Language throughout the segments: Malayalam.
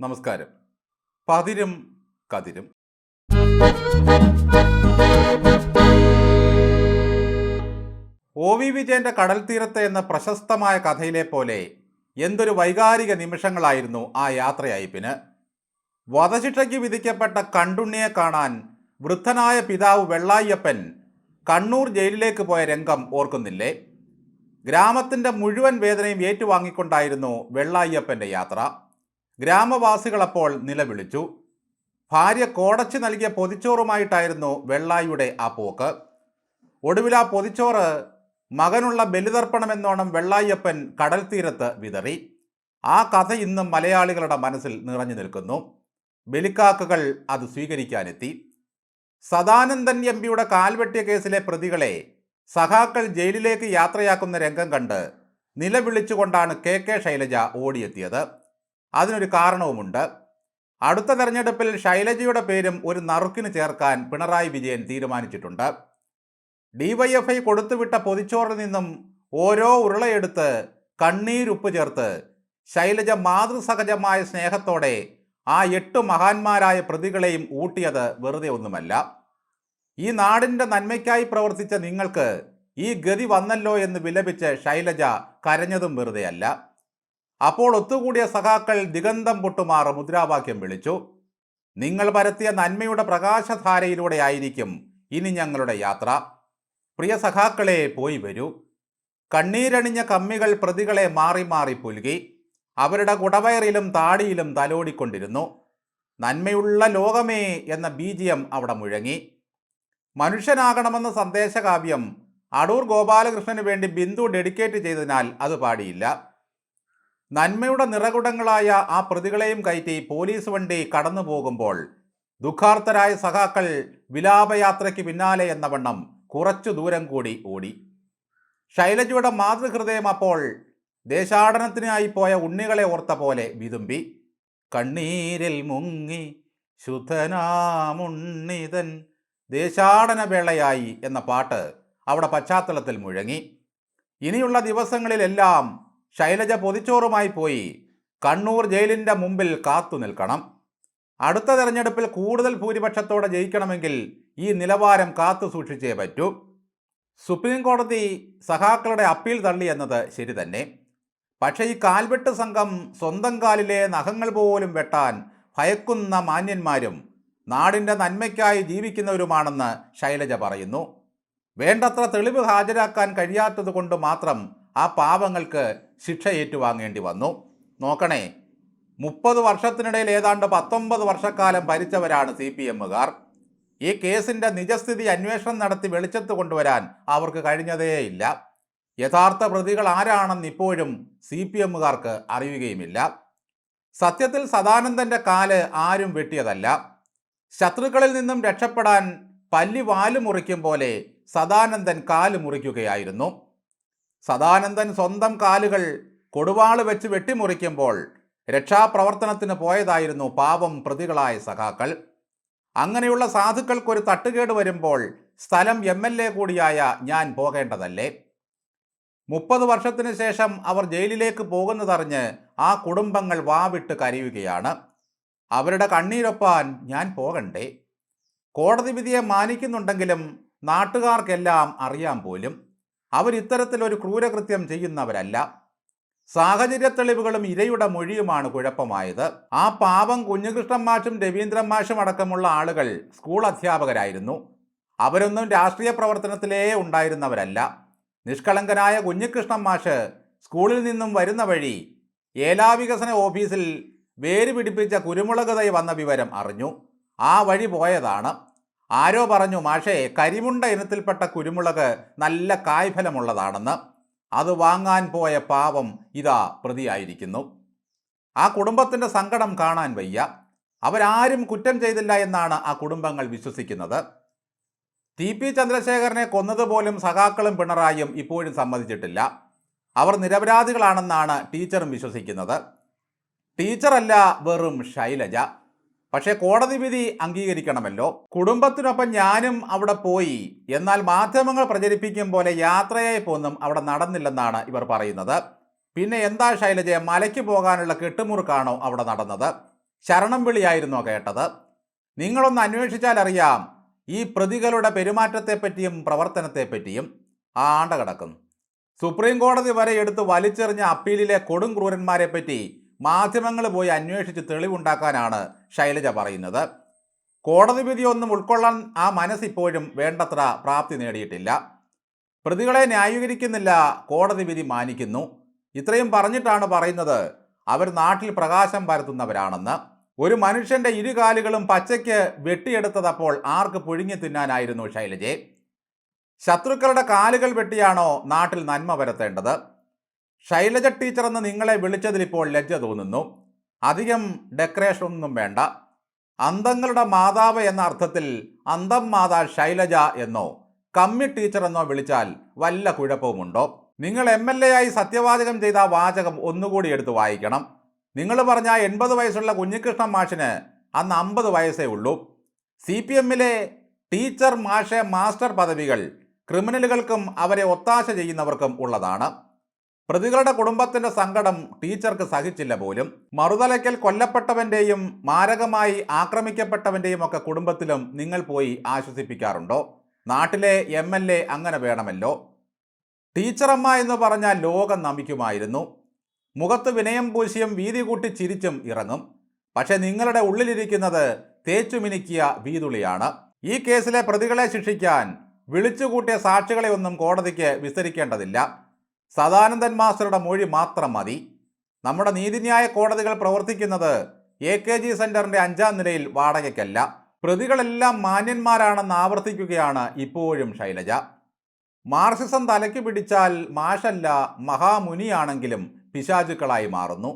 നമസ്കാരം. പതിരും കതിരും. ഒ വി വിജയന്റെ കടൽ തീരത്തെ എന്ന പ്രശസ്തമായ കഥയിലെ പോലെ എന്തൊരു വൈകാരിക നിമിഷങ്ങളായിരുന്നു ആ യാത്രയയപ്പിന്. വധശിക്ഷയ്ക്ക് വിധിക്കപ്പെട്ട കണ്ടുണ്ണിയെ കാണാൻ വൃദ്ധനായ പിതാവ് വെള്ളായ്യപ്പൻ കണ്ണൂർ ജയിലിലേക്ക് പോയ രംഗം ഓർക്കുന്നില്ലേ? ഗ്രാമത്തിന്റെ മുഴുവൻ വേദനയും ഏറ്റുവാങ്ങിക്കൊണ്ടായിരുന്നു വെള്ളായ്യപ്പന്റെ യാത്ര. ഗ്രാമവാസികളപ്പോൾ നിലവിളിച്ചു. ഭാര്യ കോടച്ച് നൽകിയ പൊതിച്ചോറുമായിട്ടായിരുന്നു വെള്ളായിയുടെ ആ പോക്ക്. ഒടുവിൽ ആ പൊതിച്ചോറ് മകനുള്ള ബലിതർപ്പണമെന്നോണം വെള്ളായിയപ്പൻ കടൽ തീരത്ത് വിതറി. ആ കഥ ഇന്നും മലയാളികളുടെ മനസ്സിൽ നിറഞ്ഞു നിൽക്കുന്നു. ബലിക്കാക്കകൾ അത് സ്വീകരിക്കാനെത്തി. സദാനന്ദൻ എം പിയുടെ കാൽവെട്ടിയ കേസിലെ പ്രതികളെ സഖാക്കൾ ജയിലിലേക്ക് യാത്രയാക്കുന്ന രംഗം കണ്ട് നിലവിളിച്ചുകൊണ്ടാണ് കെ കെ ശൈലജ ഓടിയെത്തിയത്. അതിനൊരു കാരണവുമുണ്ട്. അടുത്ത തെരഞ്ഞെടുപ്പിൽ ശൈലജയുടെ പേരും ഒരു നറുക്കിന് ചേർക്കാൻ പിണറായി വിജയൻ തീരുമാനിച്ചിട്ടുണ്ട്. ഡിവൈഎഫ്ഐ കൊടുത്തുവിട്ട പൊതിച്ചോറിൽ നിന്നും ഓരോ ഉരുളയെടുത്ത് കണ്ണീരുപ്പ് ചേർത്ത് ശൈലജ മാതൃസഹജമായ സ്നേഹത്തോടെ ആ എട്ട് മഹാന്മാരായ പ്രതികളെയും ഊട്ടിയത് വെറുതെ ഒന്നുമല്ല. ഈ നാടിന്റെ നന്മയ്ക്കായി പ്രവർത്തിച്ച നിങ്ങൾക്ക് ഈ ഗതി വന്നല്ലോ എന്ന് വിലപിച്ച് ശൈലജ കരഞ്ഞതും വെറുതെയല്ല. അപ്പോൾ ഒത്തുകൂടിയ സഖാക്കൾ ദിഗന്തം പൊട്ടുമാറ് മുദ്രാവാക്യം വിളിച്ചു. നിങ്ങൾ പരത്തിയ നന്മയുടെ പ്രകാശധാരയിലൂടെ ആയിരിക്കും ഇനി ഞങ്ങളുടെ യാത്ര. പ്രിയ സഖാക്കളെ പോയി വരൂ. കണ്ണീരണിഞ്ഞ കമ്മികൾ പ്രതികളെ മാറി മാറി പുലുകി അവരുടെ കുടവയറിലും താടിയിലും തലോടിക്കൊണ്ടിരുന്നു. നന്മയുള്ള ലോകമേ എന്ന ബീജിയം അവിടെ മുഴങ്ങി. മനുഷ്യനാകണമെന്ന സന്ദേശകാവ്യം അടൂർ ഗോപാലകൃഷ്ണന് വേണ്ടി ബിന്ദു ഡെഡിക്കേറ്റ് ചെയ്തതിനാൽ അത് പാടിയില്ല. നന്മയുടെ നിറകുടങ്ങളായ ആ പ്രതികളെയും കയറ്റി പോലീസ് വണ്ടി കടന്നു പോകുമ്പോൾ ദുഃഖാർത്തരായ സഖാക്കൾ വിലാപയാത്രയ്ക്ക് പിന്നാലെ എന്ന വണ്ണം കുറച്ചു ദൂരം കൂടി ഓടി. ശൈലജയുടെ മാതൃഹൃദയം അപ്പോൾ ദേശാടനത്തിനായി പോയ ഉണ്ണികളെ ഓർത്ത പോലെ വിതുമ്പി. കണ്ണീരിൽ മുങ്ങി ശുദ്ധനാമുണ്ണിതൻ ദേശാടന വേളയായി എന്ന പാട്ട് അവിടെ പശ്ചാത്തലത്തിൽ മുഴങ്ങി. ഇനിയുള്ള ദിവസങ്ങളിലെല്ലാം ശൈലജ പൊതിച്ചോറുമായി പോയി. കണ്ണൂർ ജയിലിന്റെ മുമ്പിൽ കാത്തു നിൽക്കണം. അടുത്ത തെരഞ്ഞെടുപ്പിൽ കൂടുതൽ ഭൂരിപക്ഷത്തോടെ ജയിക്കണമെങ്കിൽ ഈ നിലവാരം കാത്തു സൂക്ഷിച്ചേ പറ്റൂ. സുപ്രീം കോടതി സഹാക്കളുടെ അപ്പീൽ തള്ളി എന്നത് ശരി തന്നെ. പക്ഷേ ഈ കാൽവെട്ട് സംഘം സ്വന്തം കാലിലെ നഖങ്ങൾ പോലും വെട്ടാൻ ഭയക്കുന്ന മാന്യന്മാരും നാടിന്റെ നന്മയ്ക്കായി ജീവിക്കുന്നവരുമാണെന്ന് ശൈലജ പറയുന്നു. വേണ്ടത്ര തെളിവ് ഹാജരാക്കാൻ കഴിയാത്തത് കൊണ്ട് മാത്രം ആ പാവങ്ങൾക്ക് ശിക്ഷ ഏറ്റുവാങ്ങേണ്ടി വന്നു. നോക്കണേ മുപ്പത് വർഷത്തിനിടയിൽ ഏതാണ്ട് പത്തൊമ്പത് വർഷക്കാലം ഭരിച്ചവരാണ് സി പി എമ്മുകാർ. ഈ കേസിന്റെ നിജസ്ഥിതി അന്വേഷണം നടത്തി വെളിച്ചത്ത് കൊണ്ടുവരാൻ അവർക്ക് കഴിഞ്ഞതേയില്ല യഥാർത്ഥ പ്രതികൾ ആരാണെന്ന് ഇപ്പോഴും സി പി എമ്മുകാർക്ക് അറിയുകയുമില്ല. സത്യത്തിൽ സദാനന്ദന്റെ കാൽ ആരും വെട്ടിയതല്ല. ശത്രുക്കളിൽ നിന്നും രക്ഷപ്പെടാൻ പല്ലി വാൽ മുറിക്കും പോലെ സദാനന്ദൻ കാൽ മുറിക്കുകയായിരുന്നു. സദാനന്ദൻ സ്വന്തം കാലുകൾ കൊടുവാൾ വെച്ച് വെട്ടിമുറിക്കുമ്പോൾ രക്ഷാപ്രവർത്തനത്തിന് പോയതായിരുന്നു പാവം പ്രതികളായ സഖാക്കൾ. അങ്ങനെയുള്ള സാധുക്കൾക്കൊരു തട്ടുകേട് വരുമ്പോൾ സ്ഥലം എം എൽ എ കൂടിയായ ഞാൻ പോകേണ്ടതല്ലേ? മുപ്പത് വർഷത്തിന് ശേഷം അവർ ജയിലിലേക്ക് പോകുന്നതറിഞ്ഞ് ആ കുടുംബങ്ങൾ വാവിട്ട് കരയുകയാണ്. അവരുടെ കണ്ണീരൊപ്പാൻ ഞാൻ പോകണ്ടേ? കോടതി വിധിയെ മാനിക്കുന്നുണ്ടെങ്കിലും നാട്ടുകാർക്കെല്ലാം അറിയാൻ പോലും. അവരിത്തരത്തിലൊരു ക്രൂരകൃത്യം ചെയ്യുന്നവരല്ല. സാഹചര്യ തെളിവുകളും ഇരയുടെ മൊഴിയുമാണ് കുഴപ്പമായത്. ആ പാവം കുഞ്ഞുകൃഷ്ണൻ മാഷും രവീന്ദ്രൻ മാഷും അടക്കമുള്ള ആളുകൾ സ്കൂൾ അധ്യാപകരായിരുന്നു. അവരൊന്നും രാഷ്ട്രീയ പ്രവർത്തനത്തിലേ ഉണ്ടായിരുന്നവരല്ല. നിഷ്കളങ്കനായ കുഞ്ഞികൃഷ്ണൻ മാഷ് സ്കൂളിൽ നിന്നും വരുന്ന വഴി ഏലാ വികസന ഓഫീസിൽ വേര് പിടിപ്പിച്ച കുരുമുളക് തൈ വന്ന വിവരം അറിഞ്ഞു. ആ വഴി പോയതാണ്. ആരോ പറഞ്ഞു മാഷേ കരിമുണ്ട ഇനത്തിൽപ്പെട്ട കുരുമുളക് നല്ല കായ്ഫലമുള്ളതാണെന്ന്. അത് വാങ്ങാൻ പോയ പാവം ഇതാ പ്രതിയായിരിക്കുന്നു. ആ കുടുംബത്തിന്റെ സങ്കടം കാണാൻ വയ്യ. അവരാരും കുറ്റം ചെയ്തില്ല എന്നാണ് ആ കുടുംബങ്ങൾ വിശ്വസിക്കുന്നത്. ടി പി ചന്ദ്രശേഖരനെ കൊന്നതുപോലും സഖാക്കളും പിണറായും ഇപ്പോഴും സമ്മതിച്ചിട്ടില്ല. അവർ നിരപരാധികളാണെന്നാണ് ടീച്ചറും വിശ്വസിക്കുന്നത്. ടീച്ചറല്ല വെറും ശൈലജ. പക്ഷേ കോടതി വിധി അംഗീകരിക്കണമല്ലോ. കുടുംബത്തിനൊപ്പം ഞാനും അവിടെ പോയി. എന്നാൽ മാധ്യമങ്ങൾ പ്രചരിപ്പിക്കും പോലെ യാത്രയായി പോന്നും അവിടെ നടന്നില്ലെന്നാണ് ഇവർ പറയുന്നത്. പിന്നെ എന്താ ശൈലജ മലയ്ക്ക് പോകാനുള്ള കെട്ടുമുറുക്കാണോ അവിടെ നടന്നത്? ശരണം വിളിയായിരുന്നോ കേട്ടത്? നിങ്ങളൊന്ന് അന്വേഷിച്ചാൽ അറിയാം ഈ പ്രതികളുടെ പെരുമാറ്റത്തെപ്പറ്റിയും പ്രവർത്തനത്തെപ്പറ്റിയും. ആണ്ട കിടക്കും സുപ്രീം കോടതി വരെ എടുത്ത് വലിച്ചെറിഞ്ഞ അപ്പീലിലെ കൊടും ക്രൂരന്മാരെ പറ്റി മാധ്യമങ്ങൾ പോയി അന്വേഷിച്ച് തെളിവുണ്ടാക്കാനാണ് ശൈലജ പറയുന്നത്. കോടതി വിധിയൊന്നും ഉൾക്കൊള്ളാൻ ആ മനസ്സിപ്പോഴും വേണ്ടത്ര പ്രാപ്തി നേടിയിട്ടില്ല. പ്രതികളെ ന്യായീകരിക്കുന്നില്ല കോടതി വിധി മാനിക്കുന്നു. ഇത്രയും പറഞ്ഞിട്ടാണ് പറയുന്നത് അവർ നാട്ടിൽ പ്രകാശം പരത്തുന്നവരാണെന്ന്. ഒരു മനുഷ്യന്റെ ഇരുകാലുകളും പച്ചയ്ക്ക് വെട്ടിയെടുത്തതപ്പോൾ ആർക്ക് പുഴുങ്ങി തിന്നാനായിരുന്നു ശൈലജയെ ശത്രുക്കളുടെ കാലുകൾ വെട്ടിയാണോ നാട്ടിൽ നന്മ വരുത്തേണ്ടത് ശൈലജ ടീച്ചർ എന്ന് നിങ്ങളെ വിളിച്ചതിൽ ഇപ്പോൾ ലജ്ജ തോന്നുന്നു. അധികം ഡെക്കറേഷൻ ഒന്നും വേണ്ട. അന്തങ്ങളുടെ മാതാവ് എന്ന അർത്ഥത്തിൽ അന്തം മാതാ ശൈലജ എന്നോ കമ്മി ടീച്ചർ എന്നോ വിളിച്ചാൽ വല്ല കുഴപ്പവുമുണ്ടോ? നിങ്ങൾ എം എൽ എ ആയി സത്യവാചകം ചെയ്ത വാചകം ഒന്നുകൂടി എടുത്ത് വായിക്കണം. നിങ്ങൾ പറഞ്ഞ എൺപത് വയസ്സുള്ള കുഞ്ഞികൃഷ്ണൻ മാഷിന് അന്ന് അമ്പത് വയസ്സേ ഉള്ളൂ. സി പി എമ്മിലെ ടീച്ചർ മാഷെ മാസ്റ്റർ പദവികൾ ക്രിമിനലുകൾക്കും അവരെ ഒത്താശ ചെയ്യുന്നവർക്കും ഉള്ളതാണ്. പ്രതികളുടെ കുടുംബത്തിന്റെ സങ്കടം ടീച്ചർക്ക് സഹിച്ചില്ല പോലും. മറുതലയ്ക്കൽ കൊല്ലപ്പെട്ടവന്റെയും മാരകമായി ആക്രമിക്കപ്പെട്ടവന്റെയും ഒക്കെ കുടുംബത്തിലും നിങ്ങൾ പോയി ആശ്വസിപ്പിക്കാറുണ്ടോ? നാട്ടിലെ എം എൽ എ അങ്ങനെ വേണമല്ലോ. ടീച്ചറമ്മ എന്ന് പറഞ്ഞാൽ ലോകം നമിക്കുമായിരുന്നു. മുഖത്ത് വിനയം പൂശിയും വീതി കൂട്ടി ചിരിച്ചും ഇറങ്ങും. പക്ഷെ നിങ്ങളുടെ ഉള്ളിലിരിക്കുന്നത് തേച്ചുമിനുക്കിയ വീതുളിയാണ്. ഈ കേസിലെ പ്രതികളെ ശിക്ഷിക്കാൻ വിളിച്ചുകൂട്ടിയ സാക്ഷികളെ ഒന്നും കോടതിക്ക് വിസ്തരിക്കേണ്ടതില്ല. സദാനന്ദൻ മാസ്റ്ററുടെ മൊഴി മാത്രം മതി. നമ്മുടെ നീതിന്യായ കോടതികൾ പ്രവർത്തിക്കുന്നത് എ കെ ജി സെന്ററിന്റെ അഞ്ചാം നിലയിൽ വാടകയ്ക്കല്ല. പ്രതികളെല്ലാം മാന്യന്മാരാണെന്ന് ആവർത്തിക്കുകയാണ് ഇപ്പോഴും ശൈലജ. മാർസിസം തലയ്ക്ക് പിടിച്ചാൽ മാഷല്ല മഹാമുനിയാണെങ്കിലും പിശാചുക്കളായി മാറുന്നു.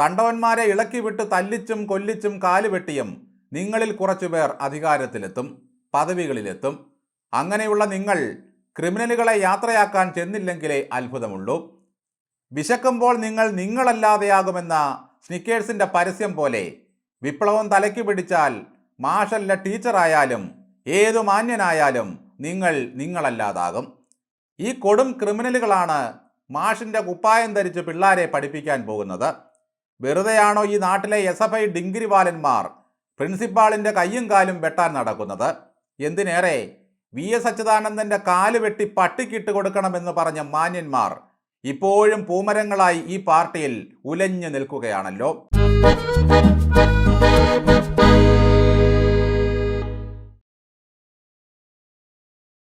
കണ്ടവന്മാരെ ഇളക്കി വിട്ട് തല്ലിച്ചും കൊല്ലിച്ചും കാലുവെട്ടിയും നിങ്ങളിൽ കുറച്ചുപേർ അധികാരത്തിലെത്തും പദവികളിലെത്തും. അങ്ങനെയുള്ള നിങ്ങൾ ക്രിമിനലുകളെ യാത്രയാക്കാൻ ചെന്നില്ലെങ്കിലേ അത്ഭുതമുള്ളൂ. വിശക്കുമ്പോൾ നിങ്ങൾ നിങ്ങളല്ലാതെയാകുമെന്ന സ്നിക്കേഴ്സിന്റെ പരസ്യം പോലെ വിപ്ലവം തലയ്ക്ക് പിടിച്ചാൽ മാഷല്ല ടീച്ചറായാലും ഏതു മാന്യനായാലും നിങ്ങൾ നിങ്ങളല്ലാതാകും. ഈ കൊടും ക്രിമിനലുകളാണ് മാഷിന്റെ കുപ്പായം ധരിച്ച് പിള്ളാരെ പഠിപ്പിക്കാൻ പോകുന്നത്. വെറുതെയാണോ ഈ നാട്ടിലെ എസ് എഫ് ഐ ഡിങ്കിരിവാലന്മാർ പ്രിൻസിപ്പാളിന്റെ കയ്യും കാലും വെട്ടാൻ നടക്കുന്നത്? എന്തിനേറെ വി എസ് അച്യുതാനന്ദന്റെ കാൽ വെട്ടി പട്ടിക്കിട്ട് കൊടുക്കണമെന്ന് പറഞ്ഞ മാന്യന്മാർ ഇപ്പോഴും പൂമരങ്ങളായി ഈ പാർട്ടിയിൽ ഉലഞ്ഞു നിൽക്കുകയാണല്ലോ.